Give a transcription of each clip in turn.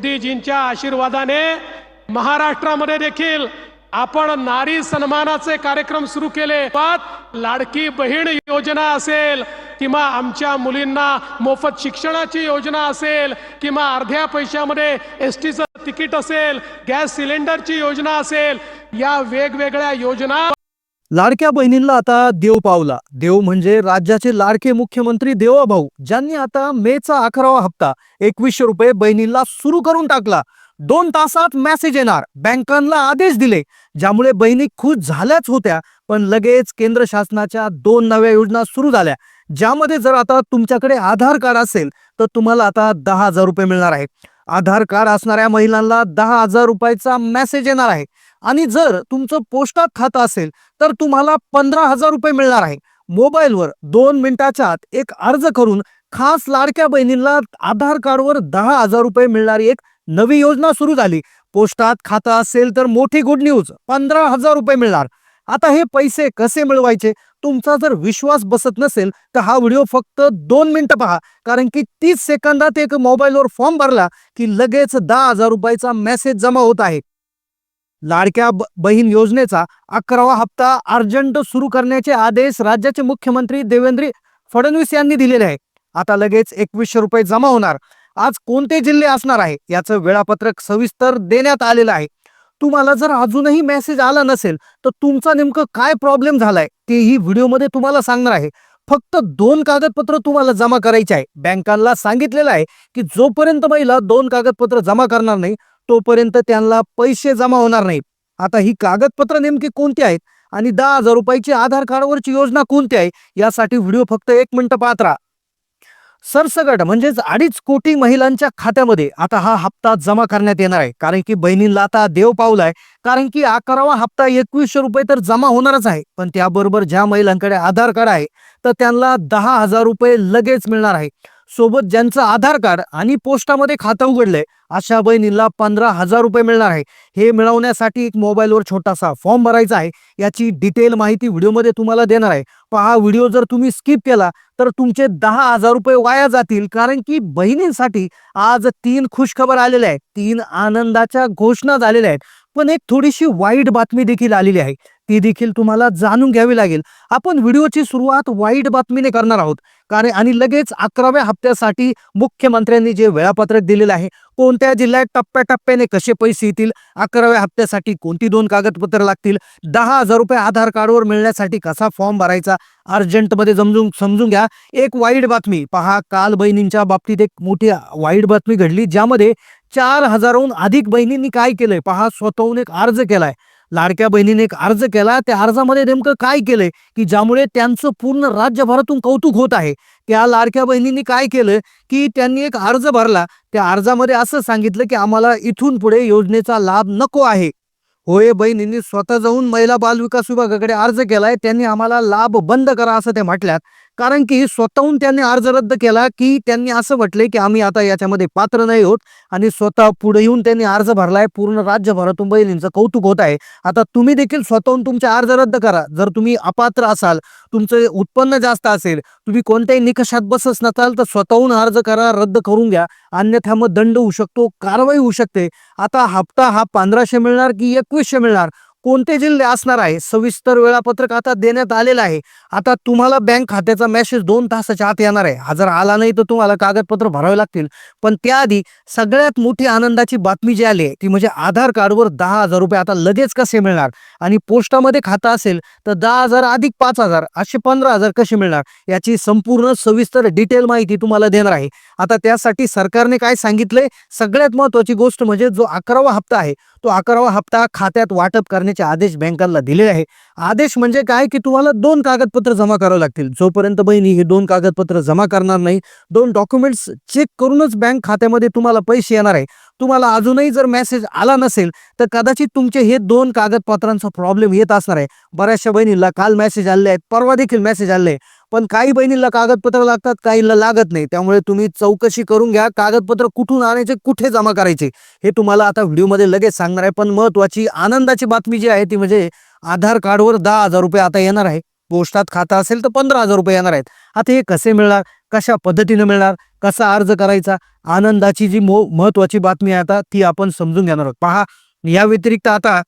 मोदीजींच्या आशीर्वादाने महाराष्ट्रामध्ये देखील आपण नारी सन्मानाचे कार्यक्रम सुरू केले. लाडकी बहीण योजना असेल किंवा आमच्या मुलींना मोफत शिक्षणाची योजना असेल किंवा अर्ध्या पैशामध्ये एस टीचं तिकीट असेल गॅस सिलेंडरची योजना असेल या वेगवेगळ्या योजना लाडक्या बहिणींना आता देव पावला. देव म्हणजे राज्याचे लाडके मुख्यमंत्री देवाभाऊ ज्यांनी आता मेचा अकरावा हप्ता एकवीसशे रुपये बहिणींना सुरू करून टाकला. दोन तासात मेसेज येणार. बँकांना आदेश दिले. ज्यामुळे बहिणी खुश झाल्याच होत्या पण लगेच केंद्र शासनाच्या दोन नव्या योजना सुरू झाल्या. ज्यामध्ये जर आता तुमच्याकडे आधार कार्ड असेल तर तुम्हाला आता दहा हजार रुपये मिळणार आहे. आधार कार्ड असणाऱ्या महिलांना दहा हजार रुपयाचा मेसेज येणार आहे. आणि जर तुमचं पोस्टात खातं असेल तर तुम्हाला पंधरा हजार रुपये मिळणार आहे. मोबाईलवर दोन मिनिटाच्या आत एक अर्ज करून खास लाडक्या बहिणींना आधार कार्डवर दहा हजार रुपये मिळणारी एक नवी योजना सुरू झाली. पोस्टात खातं असेल तर मोठी गुड न्यूज पंधरा हजार रुपये मिळणार. आता हे पैसे कसे मिळवायचे? तुमचा जर विश्वास बसत नसेल तर हा व्हिडिओ फक्त दोन मिनिटं पहा. कारण की तीस सेकंदात एक मोबाईलवर फॉर्म भरला की लगेच दहा हजार रुपयाचा मेसेज जमा होत आहे. लाडक्या बहीण योजनेचा अकरावा हप्ता अर्जंट सुरू करण्याचे आदेश राज्याचे मुख्यमंत्री देवेंद्र फडणवीस यांनी दिलेले आहे आता लगेच एकवीसशे रुपये जमा होणार. आज कोणते जिल्हे असणार आहे? याचं वेळापत्रक सविस्तर देण्यात आलेलं आहे. तुम्हाला जर अजूनही मेसेज आला नसेल तर तुमचा नेमकं काय प्रॉब्लेम झालाय तेही व्हिडिओमध्ये तुम्हाला सांगणार आहे. फक्त दोन कागदपत्र तुम्हाला जमा करायचे आहे. बँकांना सांगितलेलं आहे की जोपर्यंत महिला दोन कागदपत्र जमा करणार नाही तोपर्यंत त्यांना पैसे जमा होणार नाही आता ही कागदपत्र नेमकी कोणती आहेत? आणि दहा हजार रुपयाची आधार कार्डवरची योजना कोणती आहे? यासाठी व्हिडिओ फक्त एक मिनिट पाहत राहा. सरसगट म्हणजेच अडीच कोटी महिलांच्या खात्यामध्ये आता हा हप्ता जमा करण्यात येणार आहे. कारण की बहिणींना आता देव पावलाय कारण की अकरावा हप्ता एकवीसशे रुपये तर जमा होणारच आहे. पण त्याबरोबर ज्या महिलांकडे आधार कार्ड आहे तर त्यांना दहा हजार रुपये लगेच मिळणार आहे. सोबत ज्यांचं आधार कार्ड आणि पोस्टामध्ये खातं उघडलंय अशा बहिणींना पंधरा हजार रुपये मिळणार आहे. हे मिळवण्यासाठी एक मोबाईलवर छोटासा फॉर्म भरायचा आहे. याची डिटेल माहिती व्हिडिओमध्ये तुम्हाला देणार आहे. पहा व्हिडिओ जर तुम्ही स्किप केला तर तुमचे दहा हजार रुपये वाया जातील कारण की बहिणींसाठी आज तीन खुशखबर आलेल्या आहेत. तीन आनंदाच्या घोषणा झालेल्या आहेत. पण एक थोडीशी वाईट बातमी देखील आलेली आहे. ती देखील तुम्हाला जाणून घ्यावी लागेल. आपण व्हिडिओची सुरुवात वाईट बातमीने करणार आहोत. कारण आणि लगेच अकराव्या हप्त्यासाठी मुख्यमंत्र्यांनी जे वेळापत्रक दिलेलं आहे कोणत्या जिल्ह्यात टप्प्याटप्प्याने कसे पैसे येतील अकराव्या हप्त्यासाठी कोणती दोन कागदपत्र लागतील दहा हजार रुपये आधार कार्डवर मिळण्यासाठी कसा फॉर्म भरायचा अर्जंटमध्ये समजून समजून घ्या. एक वाईट बातमी पहा काल बहिणींच्या बाबतीत एक मोठी वाईट बातमी घडली ज्यामध्ये चार हजारहून अधिक बहिणींनी काय केलंय पहा स्वतःहून एक अर्ज केलाय. लाडक्या बहिणीने एक अर्ज केला. त्या अर्जामध्ये नेमकं काय केलंय? की ज्यामुळे त्यांचं पूर्ण राज्यभरातून कौतुक होत आहे. त्या लाडक्या बहिणींनी काय केलं? की त्यांनी एक अर्ज भरला. त्या अर्जामध्ये असं सांगितलं की आम्हाला इथून पुढे योजनेचा लाभ नको आहे. होय बहिणींनी स्वतः जाऊन महिला बाल विकास विभागाकडे अर्ज केलाय. त्यांनी आम्हाला लाभ बंद करा असं ते म्हटल्यात. कारण की स्वतःहून त्यांनी अर्ज रद्द केला की त्यांनी असं म्हटलंय की आम्ही आता याच्यामध्ये पात्र नाही होत आणि स्वतः पुढे येऊन त्यांनी अर्ज भरलाय पूर्ण राज्यभरातून बहिणींचं कौतुक होत आहे. आता तुम्ही देखील स्वतःहून तुमचे अर्ज रद्द करा. जर तुम्ही अपात्र असाल तुमचं उत्पन्न जास्त असेल तुम्ही कोणत्याही निकषात बसच नसाल तर स्वतःहून अर्ज करा रद्द करून घ्या. अन्यथा मग दंड होऊ शकतो कारवाई होऊ शकते. आता हप्ता हा पंधराशे मिळणार की एकवीसशे मिळणार? कोणते जिल्हे असणार आहे? सविस्तर वेळापत्रक आता देण्यात आलेलं आहे. आता तुम्हाला बँक खात्याचा मेसेज दोन तासाच्या आत येणार आहे. हा जर आला नाही तर तुम्हाला कागदपत्र भरावे लागतील. पण त्याआधी सगळ्यात मोठी आनंदाची बातमी जी आली आहे ती म्हणजे आधार कार्डवर दहा हजार रुपये आता लगेच कसे मिळणार? आणि पोस्टामध्ये खातं असेल तर दहा हजार अधिक पाच हजार असे पंधरा हजार कसे मिळणार? याची संपूर्ण सविस्तर डिटेल माहिती तुम्हाला देणार आहे. आता त्यासाठी सरकारने काय सांगितलंय? सगळ्यात महत्वाची गोष्ट म्हणजे जो अकरावा हप्ता आहे तो अकरावा हप्ता खात्यात वाटप करण्याचे आदेश बँकांना दिलेले आहे. आदेश म्हणजे काय? की तुम्हाला दोन कागदपत्र जमा करावे लागतील. जोपर्यंत बहिणी हे दोन कागदपत्र जमा करणार नाही दोन डॉक्युमेंट्स चेक करूनच बँक खात्यामध्ये तुम्हाला पैसे येणार आहे. तुम्हाला अजूनही जर मेसेज आला नसेल तर कदाचित तुमचे हे दोन कागदपत्रांचा प्रॉब्लेम येत असणार आहे. बऱ्याचशा बहिणीला काल मेसेज आले आहेत परवा देखील मेसेज आले आहे. पण काही बहिणीला कागदपत्र लागतात काहीला लागत नाही. त्यामुळे तुम्ही चौकशी करून घ्या कागदपत्र कुठून आणायचे कुठे जमा करायचे हे तुम्हाला आता व्हिडिओमध्ये लगेच सांगणार आहे. पण महत्वाची आनंदाची बातमी जी आहे ती म्हणजे आधार कार्डवर दहा हजार रुपये आता येणार आहे. पोस्टात खातं असेल तर पंधरा हजार रुपये येणार आहेत. आता हे कसे मिळणार कशा पद्धतीनं मिळणार कसा अर्ज करायचा आनंदाची जी मो महत्वाची बातमी आहे आता ती आपण समजून घेणार आहोत. पहा या व्यतिरिक्त आता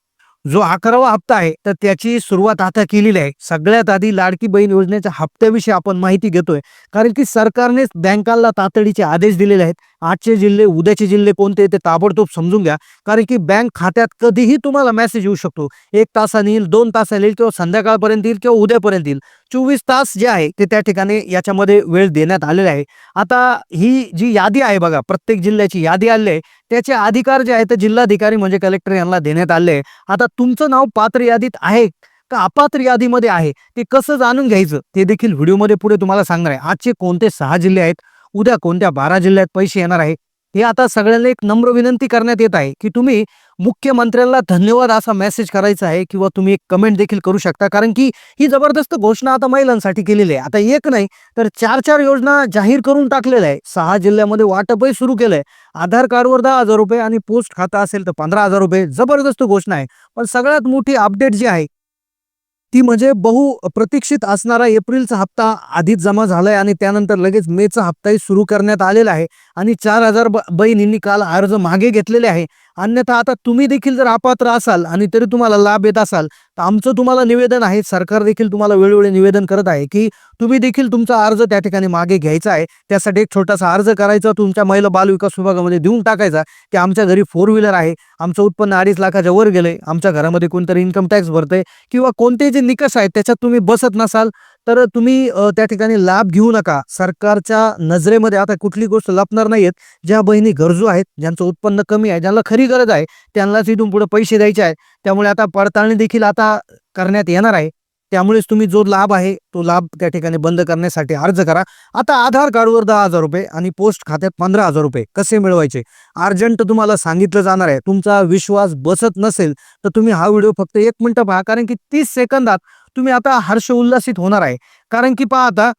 जो अकरावा हप्ता आहे तर त्याची सुरुवात आता केलेली आहे. सगळ्यात आधी लाडकी बहीण योजनेच्या हप्त्याविषयी आपण माहिती घेतोय. कारण की सरकारनेच बँकांना तातडीचे आदेश दिलेले आहेत. आजचे जिल्हे उद्याचे जिल्हे कोणते ते ताबडतोब समजून घ्या. कारण की बँक खात्यात कधीही तुम्हाला मेसेज येऊ शकतो. एक तासाने येईल दोन तासाने येईल किंवा संध्याकाळपर्यंत येईल किंवा उद्यापर्यंत येईल. चोवीस तास जे आहे ते त्या ठिकाणी याच्यामध्ये वेळ देण्यात आलेला आहे. आता ही जी यादी आहे बघा प्रत्येक जिल्ह्याची यादी आली आहे. त्याचे अधिकार जे आहेत ते जिल्हाधिकारी म्हणजे कलेक्टर यांना देण्यात आले. आता तुमचं नाव पात्र यादीत आहे का अपात्र यादीमध्ये आहे? ते कसं जाणून घ्यायचं? ते देखील व्हिडिओमध्ये पुढे तुम्हाला सांगणार आहे. आजचे कोणते सहा जिल्हे आहेत? उद्या कोणत्या बारा जिल्ह्यात पैसे येणार आहे? हे आता सगळ्यांना एक नम्र विनंती करण्यात येत आहे की तुम्ही मुख्यमंत्र्यांना धन्यवाद असा मेसेज करायचा आहे किंवा तुम्ही एक कमेंट देखील करू शकता. कारण की ही जबरदस्त घोषणा आता महिलांसाठी केलेली आहे. आता एक नाही तर चार चार योजना जाहीर करून टाकलेल्या आहे सहा जिल्ह्यामध्ये वाटपही सुरू केलंय. आधार कार्डवर दहा हजार रुपये आणि पोस्ट खाता असेल तर पंधरा हजार रुपये. जबरदस्त घोषणा आहे. पण सगळ्यात मोठी अपडेट जी आहे ती म्हणजे बहु प्रतीक्षित असणारा एप्रिलचा हप्ता आधीच जमा झालाय आणि त्यानंतर लगेच मेचा हप्ताही सुरू करण्यात आलेला आहे. आणि चार हजार ब- बहिणींनी काल अर्ज मागे घेतलेले आहे. अन्यथा आता तुम्ही देखील जर अपात्र असाल आणि तरी तुम्हाला लाभ येत असाल तर आमचं तुम्हाला निवेदन आहे. सरकार देखील तुम्हाला वेळोवेळी निवेदन करत आहे की तुम्ही देखील तुमचा अर्ज त्या ठिकाणी मागे घ्यायचा आहे. त्यासाठी एक छोटासा अर्ज करायचा तुमच्या महिला बालविकास विभागामध्ये देऊन टाकायचा की आमच्या घरी फोर व्हीलर आहे. आमचं उत्पन्न अडीच लाखाच्या वर गेलंय. आमच्या घरामध्ये कोणतरी इन्कम टॅक्स भरतंय किंवा कोणते जे निकष आहेत त्याच्यात तुम्ही बसत नसाल तर तुम्ही त्या ठिकाणी लाभ घेऊ नका. सरकारच्या नजरेमध्ये आता कुठली गोष्ट लपणार नाहीयेत. ज्या बहिणी गरजू आहेत ज्यांचं उत्पन्न कमी आहे ज्यांना खरी गरज आहे त्यांनाच इथून पुढे पैसे द्यायचे आहेत. त्यामुळे आता पडताळणी देखील आता करण्यात येणार आहे. त्यामुळेच तुम्ही जो लाभ आहे तो लाभ त्या ठिकाणी बंद करण्यासाठी अर्ज करा. आता आधार कार्डवर दहा हजार रुपये आणि पोस्ट खात्यात पंधरा हजार रुपये कसे मिळवायचे? अर्जंट तुम्हाला सांगितलं जाणार आहे. तुमचा विश्वास बसत नसेल तर तुम्ही हा व्हिडिओ फक्त एक मिनिटं पहा कारण की तीस सेकंदात तुम्ही आता हर्ष उल्लासित होणार आहे. कारण की पहा आता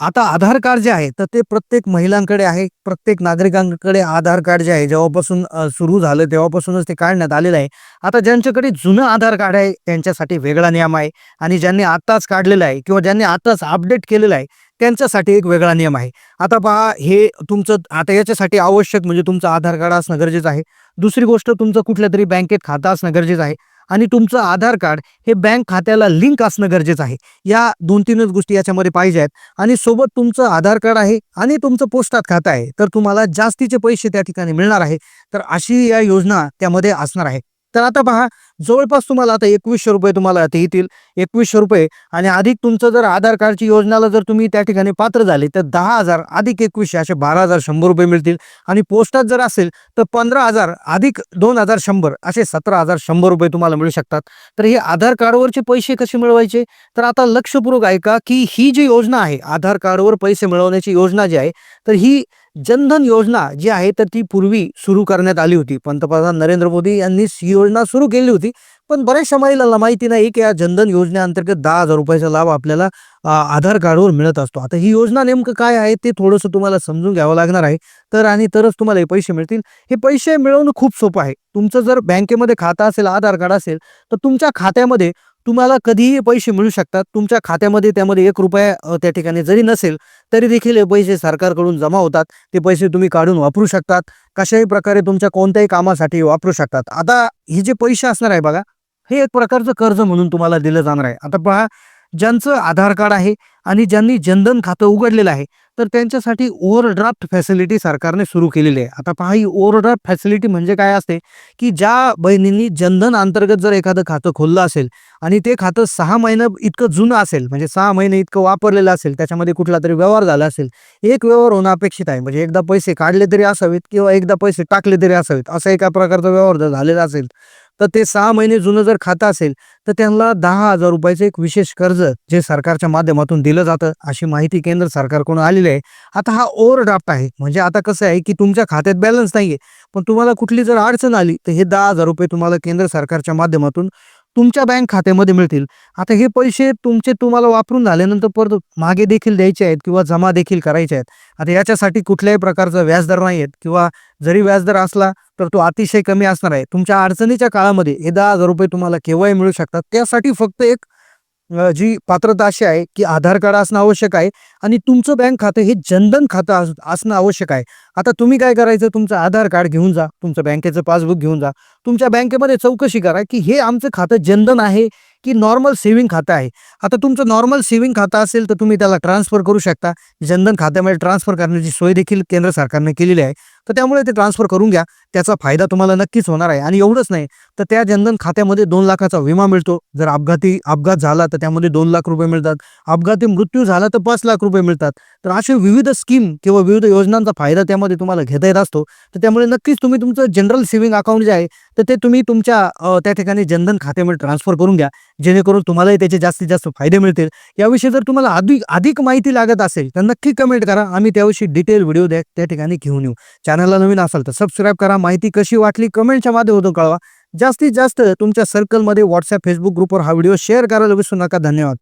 आता आधार कार्ड जे आहे तर ते प्रत्येक महिलांकडे आहे प्रत्येक नागरिकांकडे आधार कार्ड जे आहे जेव्हापासून सुरू झालं तेव्हापासूनच ते काढण्यात आलेलं आहे. आता ज्यांच्याकडे जुनं आधार कार्ड आहे त्यांच्यासाठी वेगळा नियम आहे आणि ज्यांनी आत्ताच काढलेलं आहे किंवा ज्यांनी आताच अपडेट केलेलं आहे त्यांच्यासाठी एक वेगळा नियम आहे. आता पहा हे तुमचं आता याच्यासाठी आवश्यक म्हणजे तुमचं आधार कार्ड असणं गरजेचं आहे. दुसरी गोष्ट तुमचं कुठल्या तरी बँकेत खातं असणं गरजेचं आहे. आणि तुमचं आधार कार्ड हे बँक खात्याला लिंक असणं गरजेचं आहे. या दोन तीनच गोष्टी याच्यामध्ये पाहिजे आहेत. आणि सोबत तुमचं आधार कार्ड आहे आणि तुमचं पोस्टात खातं आहे. तर तुम्हाला जास्तीचे पैसे त्या ठिकाणी मिळणार आहे. तर अशी या योजना त्यामध्ये असणार आहे. तर आता पहा जवळपास तुम्हाला आता एकवीसशे रुपये तुम्हाला आता येतील. एकवीसशे रुपये आणि अधिक तुमचं जर आधार कार्डची योजनाला जर तुम्ही त्या ठिकाणी पात्र झाले तर दहा हजार अधिक एकवीसशे असे बारा हजार शंभर रुपये मिळतील. आणि पोस्टात जर असेल तर पंधरा हजार अधिक दोन हजार शंभर असे सतरा हजार शंभर रुपये तुम्हाला मिळू शकतात. तर हे आधार कार्डवरचे पैसे कसे मिळवायचे? तर आता लक्षपूर्वक ऐका की ही जी योजना आहे आधार कार्डवर पैसे मिळवण्याची योजना जी आहे तर ही जनधन योजना जी आहे तर ती पूर्वी सुरू करण्यात आली होती. पंतप्रधान नरेंद्र मोदी यांनी ही योजना सुरू केली होती. पण बऱ्याचशा महिलांना माहिती नाही की या जनधन योजनेअंतर्गत दहा हजार रुपयाचा लाभ आपल्याला आधार कार्डवर मिळत असतो. आता ही योजना नेमकं काय आहे ते थोडंसं तुम्हाला समजून घ्यावं लागणार आहे. तर आणि तरच तुम्हाला हे पैसे मिळतील. हे पैसे मिळवणं खूप सोपं आहे. तुमचं जर बँकेमध्ये खातं असेल आधार कार्ड असेल तर तुमच्या खात्यामध्ये तुम्हाला कधीही पैसे मिळू शकतात. तुमच्या खात्यामध्ये त्यामध्ये एक रुपया त्या ठिकाणी जरी नसेल तरी देखील हे पैसे सरकारकडून जमा होतात. ते पैसे तुम्ही काढून वापरू शकतात. कशाही प्रकारे तुमच्या कोणत्याही कामासाठी वापरू शकतात. आता हे जे पैसे असणार आहे बघा हे एक प्रकारचं कर्ज म्हणून तुम्हाला दिलं जाणार आहे. आता पहा ज्यांचं आधार कार्ड आहे आणि ज्यांनी जनधन खातं उघडलेलं आहे तर त्यांच्यासाठी ओव्हरड्राफ्ट फॅसिलिटी सरकारने सुरू केलेली आहे. आता पहा ही ओव्हरड्राफ्ट फॅसिलिटी म्हणजे काय असते? की ज्या बहिणींनी जनधन अंतर्गत जर एखादं खातं खोललं असेल आणि ते खातं सहा महिने इतकं जुनं असेल म्हणजे सहा महिने इतकं वापरलेलं असेल त्याच्यामध्ये कुठला तरी व्यवहार झाला असेल एक व्यवहार होणं अपेक्षित आहे. म्हणजे एकदा पैसे काढले तरी असावेत किंवा एकदा पैसे टाकले तरी असावेत असा एका प्रकारचा व्यवहार जर झालेला असेल तर ते सहा महिने जुनं जर खातं असेल तर त्यांना दहा हजार रुपयाचं एक विशेष कर्ज जे सरकारच्या माध्यमातून दिलं जातं अशी माहिती केंद्र सरकारकडून आलेली आहे. आता हा ओव्हरड्राफ्ट आहे. म्हणजे आता कसं आहे की तुमच्या खात्यात बॅलन्स नाहीये. पण तुम्हाला कुठली जर अडचण आली तर हे दहा हजार रुपये तुम्हाला केंद्र सरकारच्या माध्यमातून तुमच्या बँक खात्यामध्ये मिळतील. आता हे पैसे तुमचे तुम्हाला वापरून झाल्यानंतर परत मागे देखील द्यायचे आहेत किंवा जमा देखील करायचे आहेत. आता याच्यासाठी कुठल्याही प्रकारचा व्याजदर नाही आहेत किंवा जरी व्याजदर असला तर तो अतिशय कमी असणार आहे. तुमच्या अडचणीच्या काळामध्ये हे दहा हजार रुपये तुम्हाला केव्हाही मिळू शकतात. त्यासाठी फक्त एक जी पात्रता अशी आहे की आधार कार्ड असणं आवश्यक आहे आणि तुमचं बँक खातं हे जनधन खातं अस- असणं आवश्यक आहे. आता तुम्ही काय करायचं? तुमचं आधार कार्ड घेऊन जा तुमचं बँकेचं पासबुक घेऊन जा. तुमच्या बँकेमध्ये चौकशी करा की हे आमचं खातं जनधन आहे की नॉर्मल सेव्हिंग खातं आहे? आता तुमचं नॉर्मल सेव्हिंग खातं असेल तर तुम्ही त्याला ट्रान्सफर करू शकता. जनधन खात्यामध्ये ट्रान्सफर करण्याची सोय देखील केंद्र सरकारने केलेली आहे. तर त्यामुळे ते ट्रान्सफर करून घ्या. त्याचा फायदा तुम्हाला नक्कीच होणार आहे. आणि एवढंच नाही तर त्या जनधन खात्यामध्ये दोन लाखाचा विमा मिळतो. जर अपघाती अपघात झाला तर त्यामध्ये दोन लाख रुपये मिळतात. अपघाती मृत्यू झाला तर पाच लाख रुपये मिळतात. तर असे विविध स्कीम किंवा विविध योजनांचा फायदा त्यामध्ये तुम्हाला घेता येत असतो. तर त्यामुळे नक्कीच तुम्ही तुमचं जनरल सेव्हिंग अकाउंट जे आहे तर ते तुम्ही तुमच्या त्या ठिकाणी जनधन खात्यामध्ये ट्रान्सफर करून घ्या. जेणेकरून तुम्हालाही त्याचे जास्तीत जास्त फायदे मिळतील. याविषयी जर तुम्हाला अधिक अधिक माहिती लागत असेल तर नक्की कमेंट करा. आम्ही त्याविषयी डिटेल व्हिडिओ द्या त्या ठिकाणी घेऊन येऊ. चॅनलला नवीन असाल तर सबस्क्राईब करा. माहिती कशी वाटली कमेंटच्या माध्यमातून कळवा. जास्तीत जास्त तुमच्या सर्कलमध्ये व्हॉट्सअप फेसबुक ग्रुपवर हा व्हिडिओ शेअर करायला विसरू नका. धन्यवाद.